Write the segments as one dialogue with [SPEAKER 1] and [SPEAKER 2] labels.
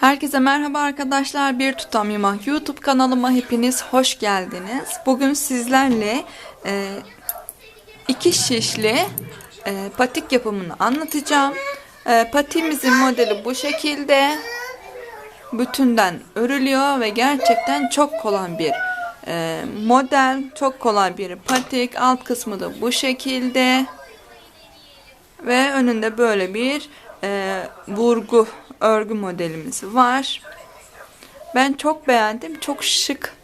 [SPEAKER 1] Herkese merhaba arkadaşlar. Bir Tutam Yumak YouTube kanalıma hepiniz hoş geldiniz. Bugün sizlerle e, iki şişli e, patik yapımını anlatacağım. E, patiğimizin modeli bu şekilde. Bütünden örülüyor ve gerçekten çok kolay bir e, model. Çok kolay bir patik. Alt kısmı da bu şekilde. Ve önünde böyle bir e, vurgu örgü modelimiz var. Ben çok beğendim. Çok şık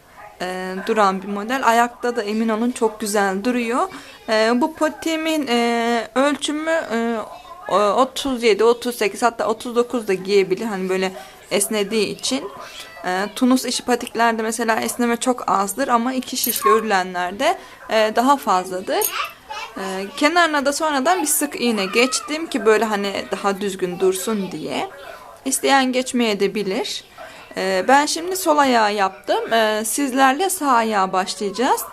[SPEAKER 1] e, duran bir model. Ayakta da emin olun çok güzel duruyor. E, bu potimin e, ölçümü e, 37, 38 hatta 39 da giyebilir. Hani böyle esnediği için. E, tunus işi patiklerde mesela esneme çok azdır ama iki şişli örülenlerde e, daha fazladır. Ee, kenarına da sonradan bir sık iğne geçtim ki böyle hani daha düzgün dursun diye. İsteyen geçmeye de bilir. Ee, ben şimdi sol ayağı yaptım. Ee, sizlerle sağ ayağa başlayacağız.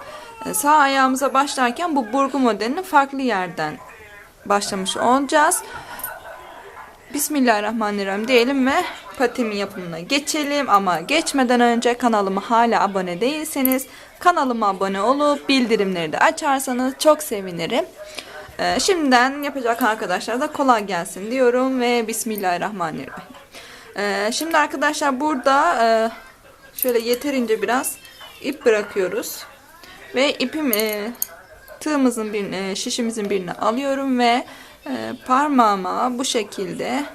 [SPEAKER 1] Ee, sağ ayağımıza başlarken bu burgu modelini farklı yerden başlamış olacağız. Bismillahirrahmanirrahim diyelim ve patimin yapımına geçelim ama geçmeden önce kanalıma hala abone değilseniz kanalıma abone olup bildirimleri de açarsanız çok sevinirim. Şimdiden yapacak arkadaşlar da kolay gelsin diyorum ve Bismillahirrahmanirrahim. Ee, şimdi arkadaşlar burada e, şöyle yeterince biraz ip bırakıyoruz ve ipim e, tığımızın bir e, şişimizin birini alıyorum ve e, parmağıma bu şekilde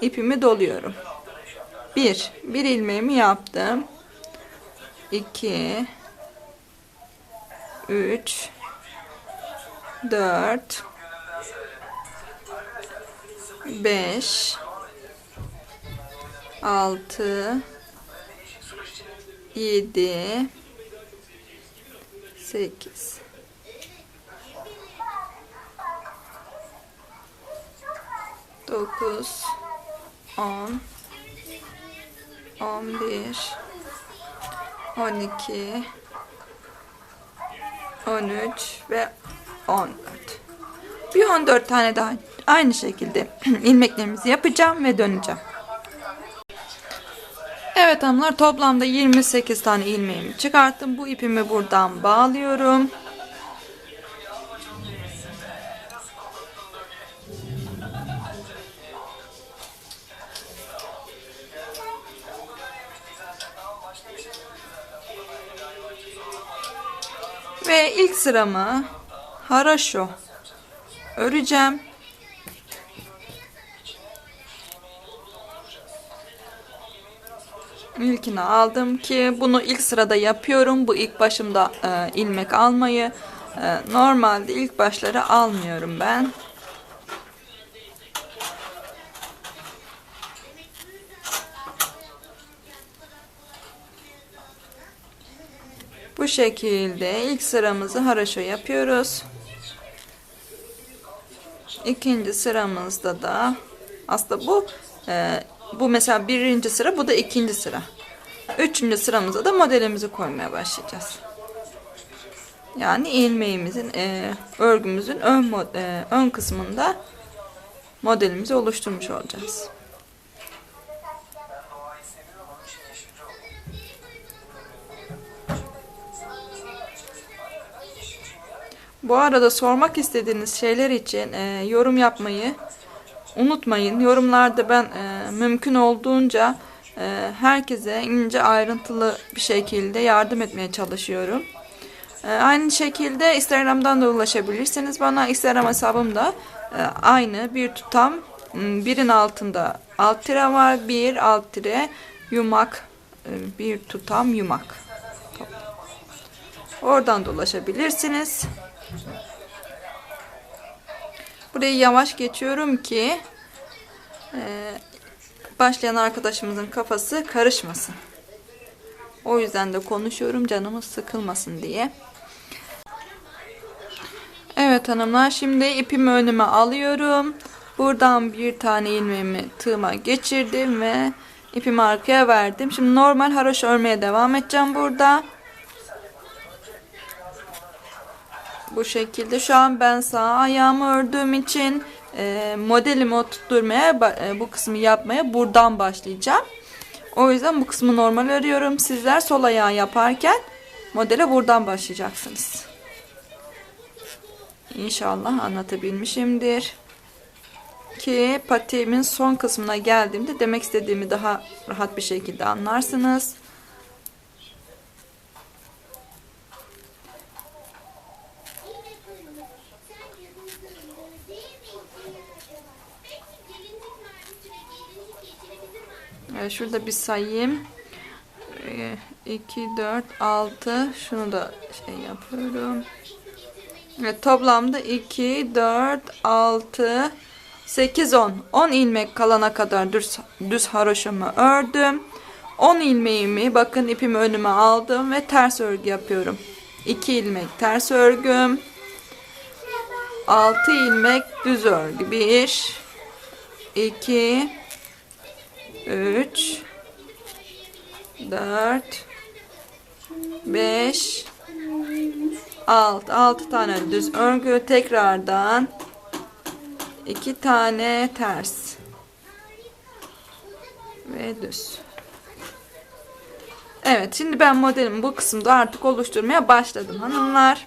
[SPEAKER 1] ipimi doluyorum. Bir, bir ilmeğimi yaptım. 2 3 4 5 6 7 8 9 10 11 12 13 ve 14 bir 14 tane daha. Aynı şekilde ilmeklerimizi yapacağım ve döneceğim Evet hanımlar toplamda 28 tane ilmeğimi çıkarttım bu ipimi buradan bağlıyorum Ve ilk sıramı haraşo öreceğim. İlkini aldım ki bunu ilk sırada yapıyorum. Bu ilk başımda e, ilmek almayı e, normalde ilk başları almıyorum ben. Bu şekilde ilk sıramızı haraşo yapıyoruz. İkinci sıramızda da aslında bu e, bu mesela birinci sıra bu da ikinci sıra. Üçüncü sıramızda da modelimizi koymaya başlayacağız. Yani ilmeğimizin e, örgümüzün ön, e, ön kısmında modelimizi oluşturmuş olacağız. Bu arada sormak istediğiniz şeyler için e, yorum yapmayı unutmayın. Yorumlarda ben e, mümkün olduğunca e, herkese ince ayrıntılı bir şekilde yardım etmeye çalışıyorum. E, aynı şekilde Instagram'dan da ulaşabilirsiniz bana. Instagram hesabım da e, aynı bir tutam birin altında alt tire var. Bir alt tire yumak e, bir tutam yumak. Oradan da ulaşabilirsiniz. Burayı yavaş geçiyorum ki e, başlayan arkadaşımızın kafası karışmasın. O yüzden de konuşuyorum canımız sıkılmasın diye. Evet hanımlar şimdi ipimi önüme alıyorum. Buradan bir tane ilmeğimi tığıma geçirdim ve ipimi arkaya verdim. Şimdi normal haroşa örmeye devam edeceğim burada. Bu şekilde şu an ben sağ ayağımı ördüğüm için e, modelimi oturtmaya e, bu kısmı yapmaya buradan başlayacağım. O yüzden bu kısmı normal örüyorum. Sizler sol ayağı yaparken modele buradan başlayacaksınız. İnşallah anlatabilmişimdir. Ki patiğimin son kısmına geldiğimde demek istediğimi daha rahat bir şekilde anlarsınız. Evet, şurada bir sayayım. 2, 4, 6. Şunu da şey yapıyorum. Evet, toplamda 2, 4, 6, 8, 10. 10 ilmek kalana kadar düz, düz haroşamı ördüm. 10 ilmeğimi bakın ipimi önüme aldım ve ters örgü yapıyorum. 2 ilmek ters örgüm. 6 ilmek düz örgü. 1 2 3 4 5 6 6 tane düz örgü. Tekrardan 2 tane ters. Ve düz. Evet şimdi ben modelimi bu kısımda artık oluşturmaya başladım hanımlar.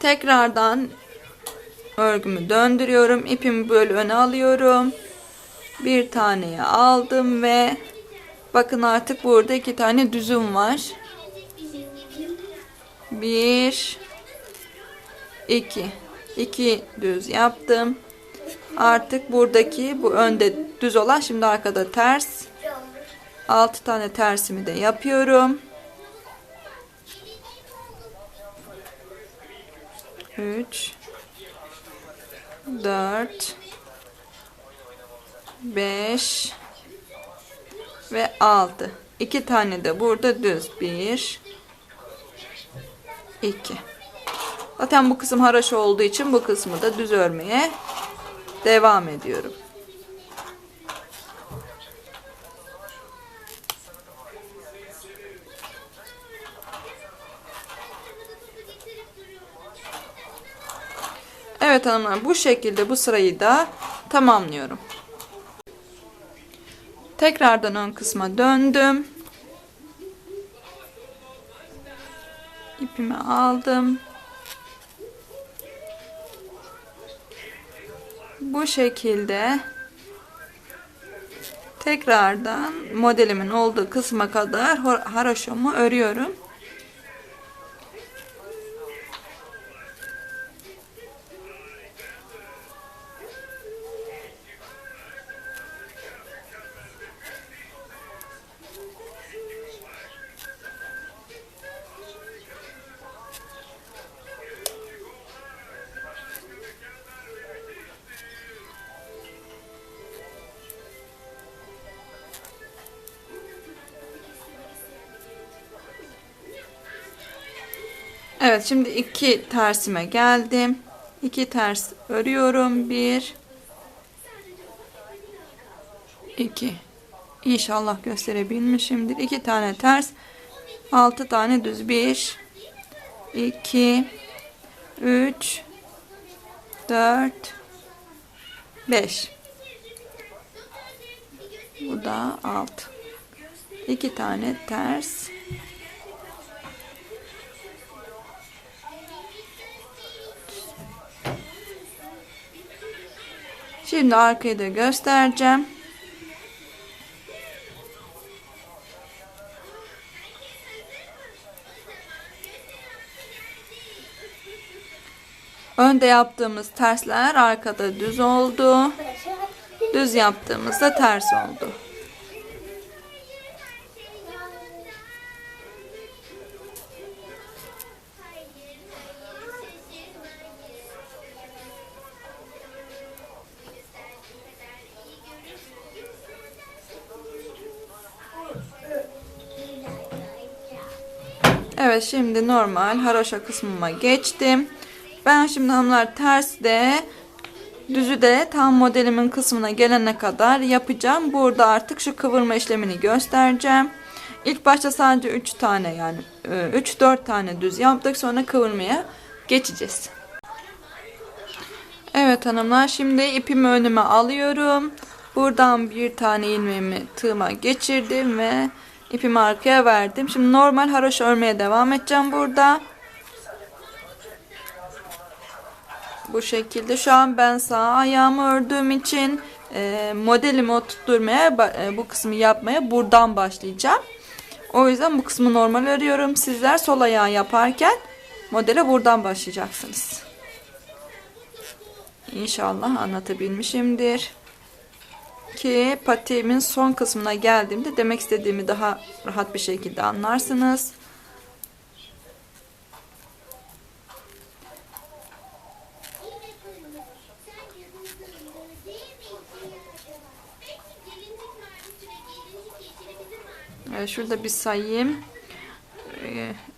[SPEAKER 1] Tekrardan örgümü döndürüyorum ipimi böyle öne alıyorum bir taneye aldım ve bakın artık burada iki tane düzüm var. Bir, iki, iki düz yaptım. Artık buradaki bu önde düz olan şimdi arkada ters. Altı tane tersimi de yapıyorum. Üç, dört, 5 ve 6. 2 tane de burada düz. 1 2 Zaten bu kısım haraşo olduğu için bu kısmı da düz örmeye devam ediyorum. Evet hanımlar bu şekilde bu sırayı da tamamlıyorum. Tekrardan ön kısma döndüm. İpimi aldım. Bu şekilde tekrardan modelimin olduğu kısma kadar haroşomu örüyorum. Evet şimdi iki tersime geldim. İki ters örüyorum. Bir, iki. İnşallah gösterebilmişimdir. İki tane ters, altı tane düz. Bir, iki, üç, dört, beş. Bu da alt. İki tane ters. Şimdi arkayı da göstereceğim. Önde yaptığımız tersler arkada düz oldu. Düz yaptığımızda ters oldu. Evet şimdi normal haroşa kısmıma geçtim. Ben şimdi hanımlar ters de düzü de tam modelimin kısmına gelene kadar yapacağım. Burada artık şu kıvırma işlemini göstereceğim. İlk başta sadece 3 tane yani 3-4 tane düz yaptık sonra kıvırmaya geçeceğiz. Evet hanımlar şimdi ipimi önüme alıyorum. Buradan bir tane ilmeğimi tığıma geçirdim ve ipimi arkaya verdim. Şimdi normal haroşa örmeye devam edeceğim burada. Bu şekilde şu an ben sağ ayağımı ördüğüm için e, modelimi oturtmaya e, bu kısmı yapmaya buradan başlayacağım. O yüzden bu kısmı normal örüyorum. Sizler sol ayağı yaparken modele buradan başlayacaksınız. İnşallah anlatabilmişimdir. Ki patiğimin son kısmına geldiğimde demek istediğimi daha rahat bir şekilde anlarsınız. Şurada bir sayayım.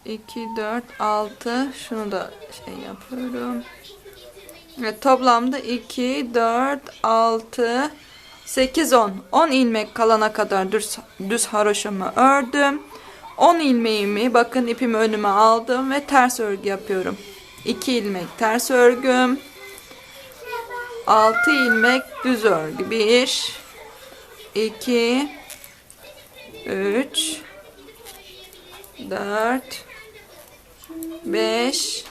[SPEAKER 1] 2, 4, 6. Şunu da şey yapıyorum. Evet, toplamda 2, 4, 6, 8, 10. 10 ilmek kalana kadar düz, düz haroşamı ördüm. 10 ilmeğimi bakın ipimi önüme aldım ve ters örgü yapıyorum. 2 ilmek ters örgüm. 6 ilmek düz örgü. 1 2 3 4 5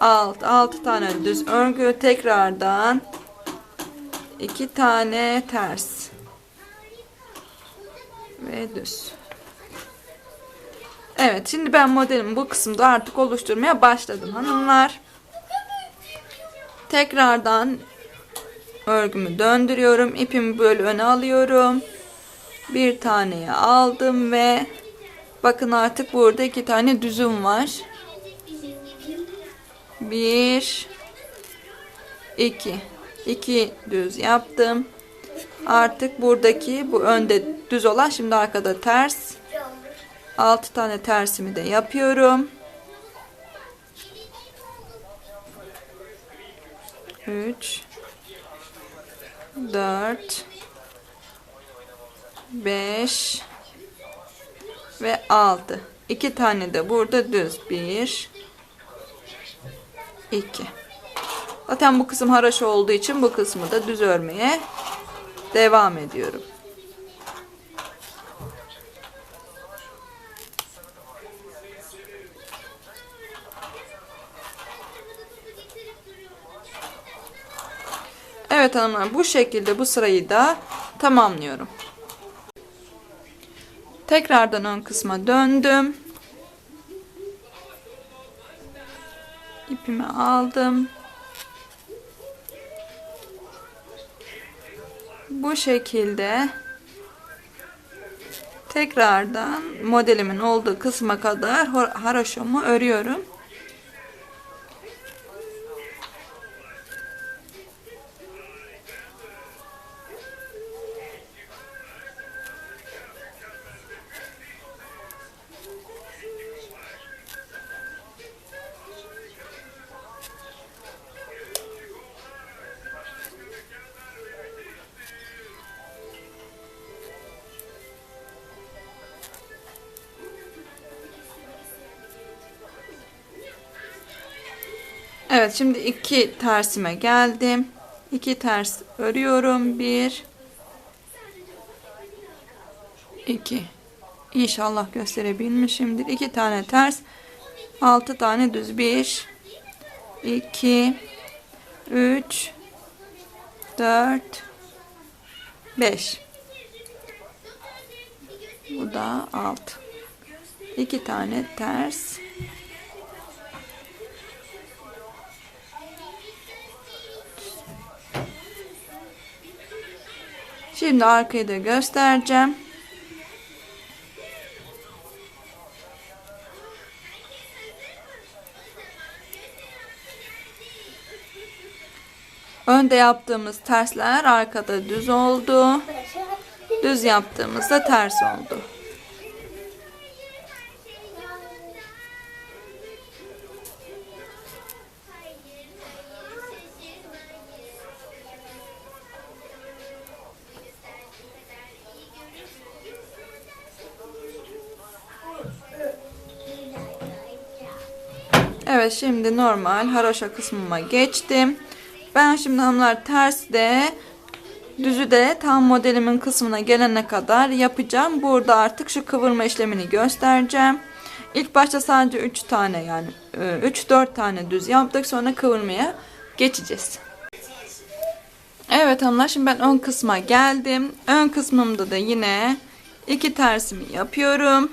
[SPEAKER 1] 6 6 tane düz örgü tekrardan 2 tane ters. Ve düz. Evet şimdi ben modelimi bu kısımda artık oluşturmaya başladım hanımlar. Tekrardan örgümü döndürüyorum ipimi böyle öne alıyorum. Bir taneye aldım ve bakın artık burada iki tane düzüm var. Bir, iki, iki düz yaptım. Artık buradaki bu önde düz olan şimdi arkada ters. Altı tane tersimi de yapıyorum. Üç, dört, 5 ve 6. 2 tane de burada düz. 1 2 Zaten bu kısım haraşo olduğu için bu kısmı da düz örmeye devam ediyorum. Evet hanımlar bu şekilde bu sırayı da tamamlıyorum. Tekrardan ön kısma döndüm. İpimi aldım. Bu şekilde tekrardan modelimin olduğu kısma kadar haroşomu örüyorum. Evet şimdi iki tersime geldim. İki ters örüyorum. Bir, iki. İnşallah gösterebilmişimdir. İki tane ters, altı tane düz. Bir, iki, üç, dört, beş. Bu da altı. İki tane ters. Şimdi arkayı da göstereceğim. Önde yaptığımız tersler arkada düz oldu. Düz yaptığımızda ters oldu. Evet şimdi normal haroşa kısmıma geçtim. Ben şimdi hanımlar ters de düzü de tam modelimin kısmına gelene kadar yapacağım. Burada artık şu kıvırma işlemini göstereceğim. İlk başta sadece 3 tane yani 3-4 tane düz yaptık. Sonra kıvırmaya geçeceğiz. Evet hanımlar şimdi ben ön kısma geldim. Ön kısmımda da yine iki tersimi yapıyorum.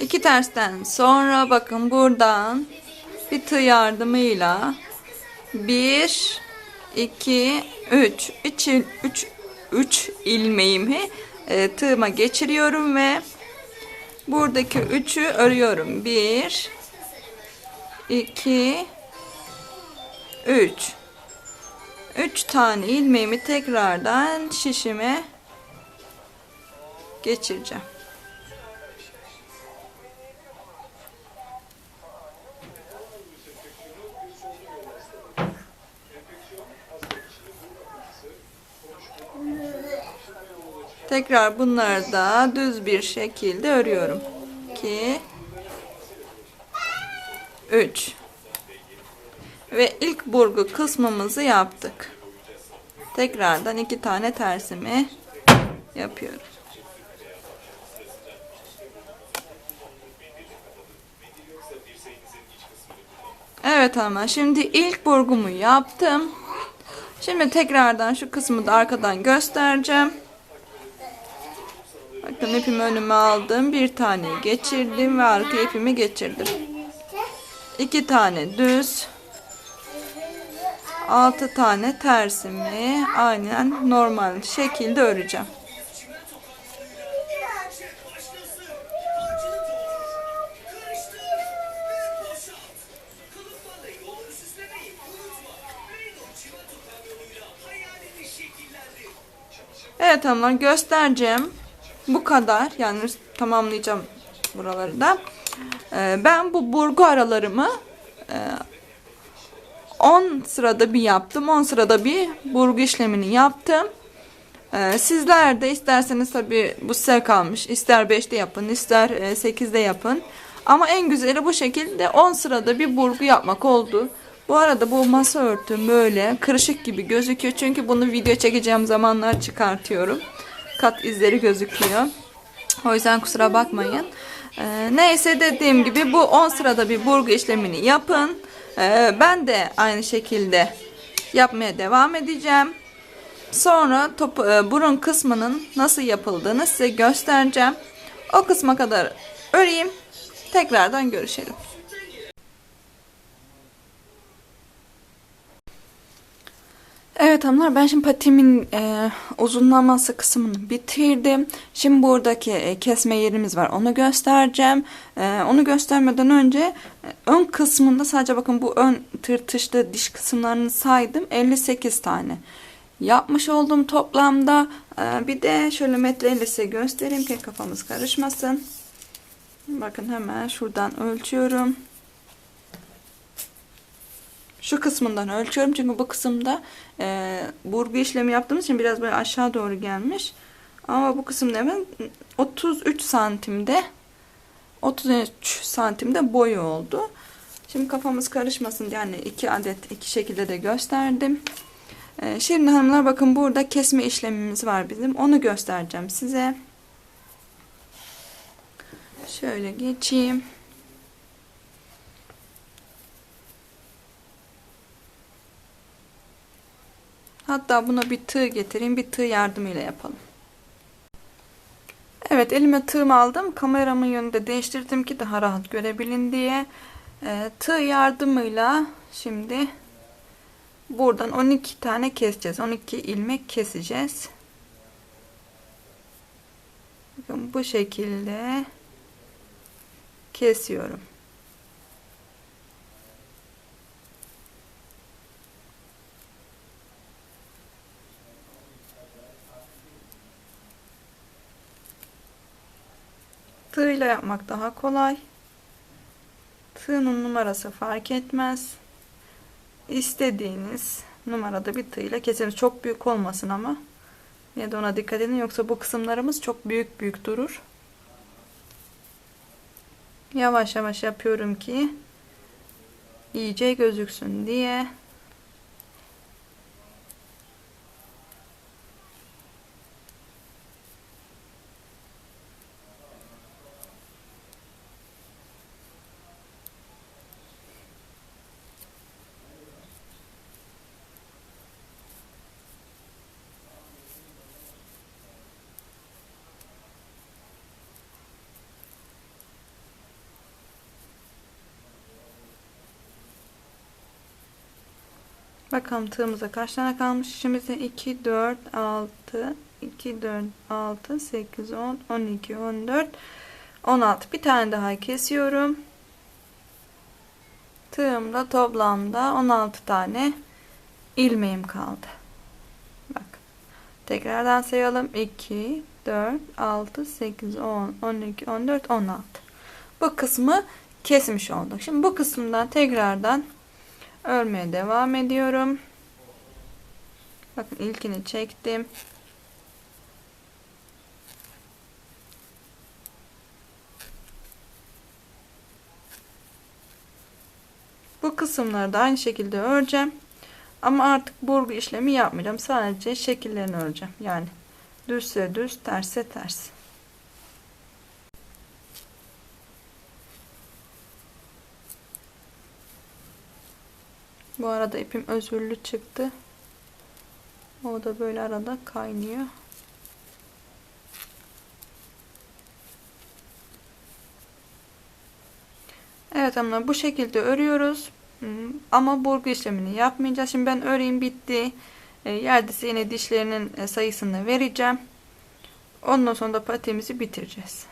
[SPEAKER 1] İki tersten sonra bakın buradan bir tığ yardımıyla 1 2 3 3 3 3 ilmeğimi e, tığıma geçiriyorum ve buradaki 3'ü örüyorum. 1 2 3 3 tane ilmeğimi tekrardan şişime geçireceğim. Tekrar bunları da düz bir şekilde örüyorum. 2 3 Ve ilk burgu kısmımızı yaptık. Tekrardan iki tane tersimi yapıyorum. Evet ama şimdi ilk burgumu yaptım. Şimdi tekrardan şu kısmı da arkadan göstereceğim. Bakın ipimi önüme aldım. Bir tane geçirdim ve arka ipimi geçirdim. İki tane düz. Altı tane tersimi aynen normal şekilde öreceğim. Evet hanımlar göstereceğim. Bu kadar. Yani tamamlayacağım buraları da. Ee, ben bu burgu aralarımı e, 10 sırada bir yaptım. 10 sırada bir burgu işlemini yaptım. Ee, sizler de isterseniz tabi bu size kalmış. İster 5'te yapın, ister 8'de yapın. Ama en güzeli bu şekilde 10 sırada bir burgu yapmak oldu. Bu arada bu masa örtüm böyle kırışık gibi gözüküyor. Çünkü bunu video çekeceğim zamanlar çıkartıyorum. Kat izleri gözüküyor. O yüzden kusura bakmayın. Ee, neyse dediğim gibi bu 10 sırada bir burgu işlemini yapın. Ee, ben de aynı şekilde yapmaya devam edeceğim. Sonra top, e, burun kısmının nasıl yapıldığını size göstereceğim. O kısma kadar öreyim. Tekrardan görüşelim. Evet hanımlar ben şimdi patimin e, uzunlaması kısmını bitirdim. Şimdi buradaki e, kesme yerimiz var onu göstereceğim. E, onu göstermeden önce e, ön kısmında sadece bakın bu ön tırtışlı diş kısımlarını saydım 58 tane. Yapmış olduğum toplamda e, bir de şöyle metreyle size göstereyim ki kafamız karışmasın. Bakın hemen şuradan ölçüyorum. Şu kısmından ölçüyorum çünkü bu kısımda e, burgu işlemi yaptığımız için biraz böyle aşağı doğru gelmiş. Ama bu kısımda hemen 33 santimde 33 santimde boyu oldu. Şimdi kafamız karışmasın yani iki adet iki şekilde de gösterdim. E, şimdi hanımlar bakın burada kesme işlemimiz var bizim. Onu göstereceğim size. Şöyle geçeyim. Hatta buna bir tığ getireyim. Bir tığ yardımıyla yapalım. Evet elime tığımı aldım. Kameramın yönünü de değiştirdim ki daha rahat görebilin diye. E, tığ yardımıyla şimdi buradan 12 tane keseceğiz. 12 ilmek keseceğiz. Bakın bu şekilde kesiyorum. Tığla yapmak daha kolay. Tığının numarası fark etmez. İstediğiniz numarada bir tığla kesiniz. Çok büyük olmasın ama. Ya da ona dikkat edin yoksa bu kısımlarımız çok büyük büyük durur. Yavaş yavaş yapıyorum ki iyice gözüksün diye. Bakalım tığımıza kaç tane kalmış. İşimize 2, 4, 6, 2, 4, 6, 8, 10, 12, 14, 16. Bir tane daha kesiyorum. Tığımda toplamda 16 tane ilmeğim kaldı. Bak. Tekrardan sayalım. 2, 4, 6, 8, 10, 12, 14, 16. Bu kısmı kesmiş olduk. Şimdi bu kısımdan tekrardan örmeye devam ediyorum. Bakın ilkini çektim. Bu kısımları da aynı şekilde öreceğim. Ama artık burgu işlemi yapmayacağım. Sadece şekillerini öreceğim. Yani düzse düz, terse ters. Bu arada ipim özürlü çıktı. O da böyle arada kaynıyor. Evet hanımlar bu şekilde örüyoruz. Ama burgu işlemini yapmayacağız. Şimdi ben öreyim bitti. E, yerdesi yine dişlerinin e, sayısını vereceğim. Ondan sonra da patiğimizi bitireceğiz.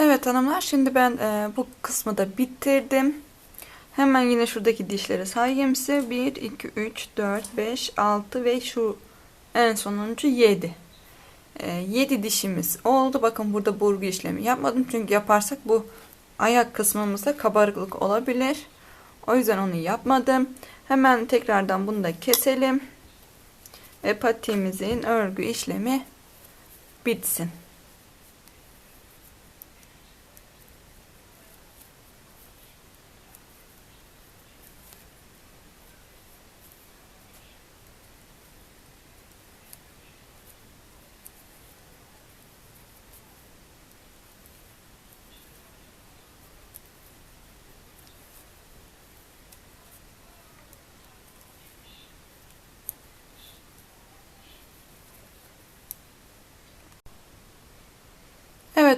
[SPEAKER 1] Evet hanımlar şimdi ben e, bu kısmı da bitirdim. Hemen yine şuradaki dişleri sayayım size. 1, 2, 3, 4, 5, 6 ve şu en sonuncu 7. E, 7 dişimiz oldu. Bakın burada burgu işlemi yapmadım. Çünkü yaparsak bu ayak kısmımızda kabarıklık olabilir. O yüzden onu yapmadım. Hemen tekrardan bunu da keselim. Ve patiğimizin örgü işlemi bitsin.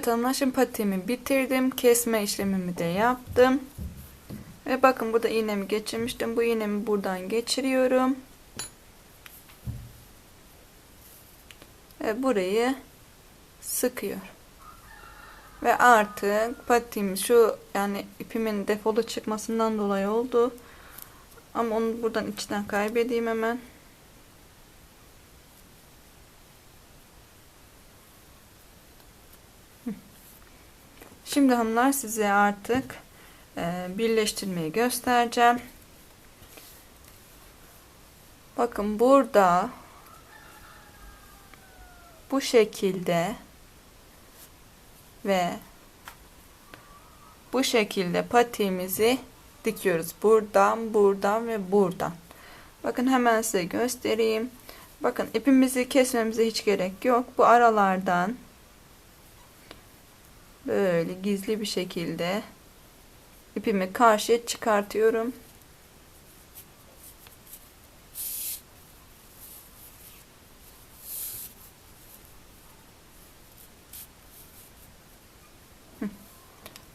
[SPEAKER 1] Evet şimdi patiğimi bitirdim. Kesme işlemimi de yaptım. Ve bakın burada iğnemi geçirmiştim. Bu iğnemi buradan geçiriyorum. Ve burayı sıkıyorum. Ve artık patiğim şu yani ipimin defolu çıkmasından dolayı oldu. Ama onu buradan içten kaybedeyim hemen. Şimdi hanımlar size artık e, birleştirmeyi göstereceğim. Bakın burada bu şekilde ve bu şekilde patiğimizi dikiyoruz. Buradan, buradan ve buradan. Bakın hemen size göstereyim. Bakın ipimizi kesmemize hiç gerek yok. Bu aralardan böyle gizli bir şekilde ipimi karşıya çıkartıyorum.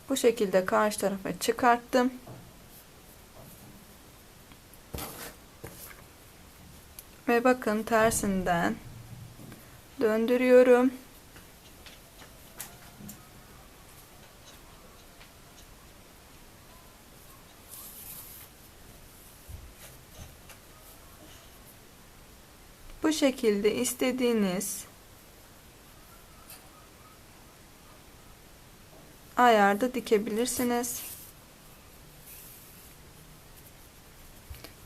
[SPEAKER 1] Bu şekilde karşı tarafa çıkarttım. Ve bakın tersinden döndürüyorum. Şekilde istediğiniz ayarda dikebilirsiniz.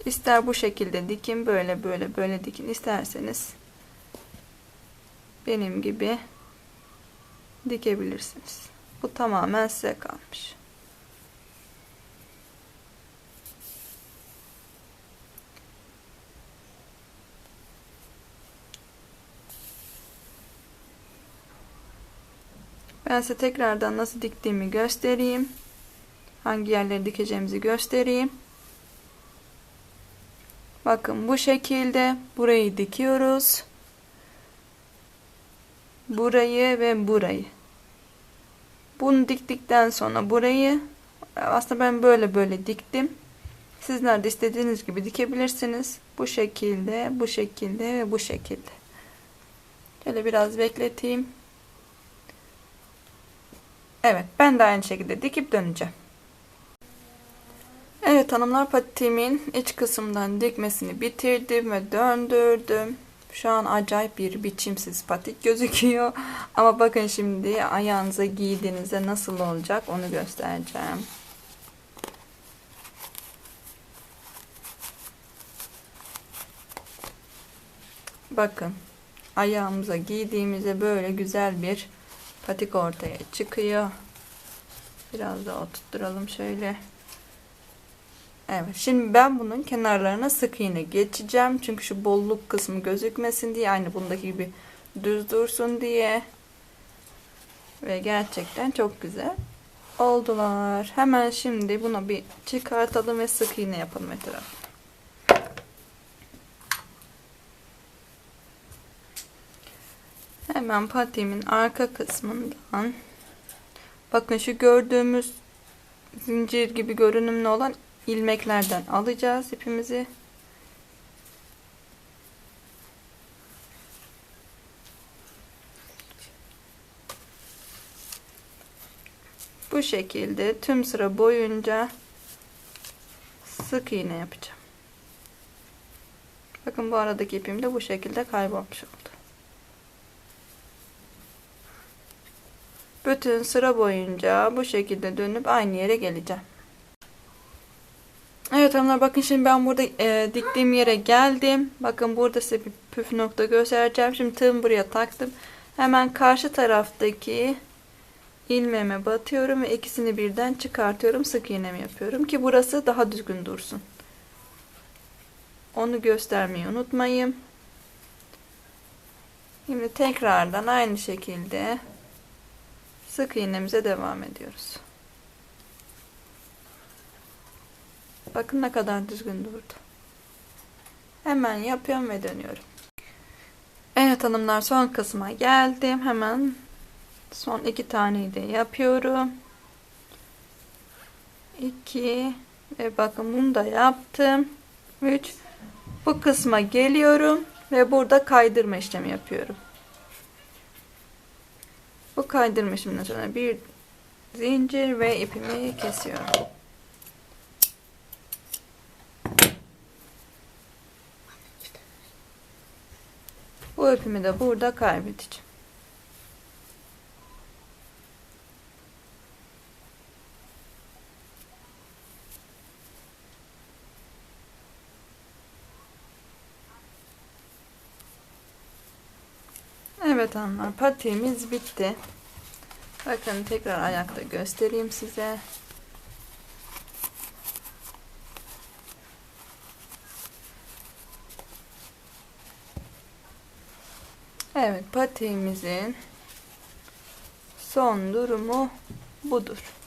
[SPEAKER 1] İster bu şekilde dikin böyle böyle böyle dikin isterseniz benim gibi dikebilirsiniz. Bu tamamen size kalmış. Ben size tekrardan nasıl diktiğimi göstereyim. Hangi yerleri dikeceğimizi göstereyim. Bakın bu şekilde burayı dikiyoruz. Burayı ve burayı. Bunu diktikten sonra burayı aslında ben böyle böyle diktim. Sizler de istediğiniz gibi dikebilirsiniz. Bu şekilde, bu şekilde ve bu şekilde. Şöyle biraz bekleteyim. Evet, ben de aynı şekilde dikip döneceğim. Evet hanımlar patiğimin iç kısımdan dikmesini bitirdim ve döndürdüm. Şu an acayip bir biçimsiz patik gözüküyor. Ama bakın şimdi ayağınıza giydiğinizde nasıl olacak onu göstereceğim. Bakın ayağımıza giydiğimizde böyle güzel bir patik ortaya çıkıyor. Biraz da oturtturalım şöyle. Evet şimdi ben bunun kenarlarına sık iğne geçeceğim. Çünkü şu bolluk kısmı gözükmesin diye aynı bundaki gibi düz dursun diye. Ve gerçekten çok güzel oldular. Hemen şimdi bunu bir çıkartalım ve sık iğne yapalım etrafına. Hemen patiğimin arka kısmından bakın şu gördüğümüz zincir gibi görünümlü olan ilmeklerden alacağız ipimizi. Bu şekilde tüm sıra boyunca sık iğne yapacağım. Bakın bu aradaki ipim de bu şekilde kaybolmuş oldu. Bütün sıra boyunca bu şekilde dönüp aynı yere geleceğim. Evet hanımlar bakın şimdi ben burada e, diktiğim yere geldim. Bakın burada size bir püf nokta göstereceğim. Şimdi tığımı buraya taktım. Hemen karşı taraftaki ilmeğime batıyorum ve ikisini birden çıkartıyorum. Sık iğnemi yapıyorum ki burası daha düzgün dursun. Onu göstermeyi unutmayın. Şimdi tekrardan aynı şekilde sık iğnemize devam ediyoruz. Bakın ne kadar düzgün durdu. Hemen yapıyorum ve dönüyorum. Evet hanımlar son kısma geldim. Hemen son iki taneyi de yapıyorum. İki ve bakın bunu da yaptım. Üç. Bu kısma geliyorum ve burada kaydırma işlemi yapıyorum. Bu kaydırma işleminden sonra bir zincir ve ipimi kesiyorum. Bu ipimi de burada kaybedeceğim. Evet hanımlar patiğimiz bitti. Bakın tekrar ayakta göstereyim size. Evet patiğimizin son durumu budur.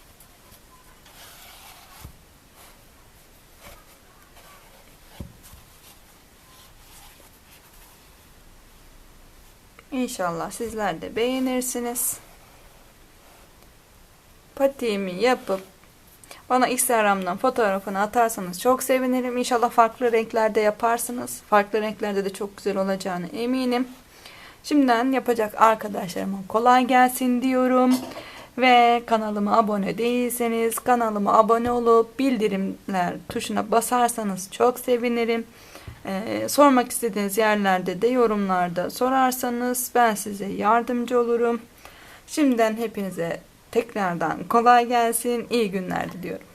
[SPEAKER 1] İnşallah sizler de beğenirsiniz. Patiğimi yapıp bana Instagram'dan fotoğrafını atarsanız çok sevinirim. İnşallah farklı renklerde yaparsınız. Farklı renklerde de çok güzel olacağını eminim. Şimdiden yapacak arkadaşlarıma kolay gelsin diyorum. Ve kanalıma abone değilseniz kanalıma abone olup bildirimler tuşuna basarsanız çok sevinirim. Ee, sormak istediğiniz yerlerde de yorumlarda sorarsanız ben size yardımcı olurum. Şimdiden hepinize tekrardan kolay gelsin. İyi günler diliyorum.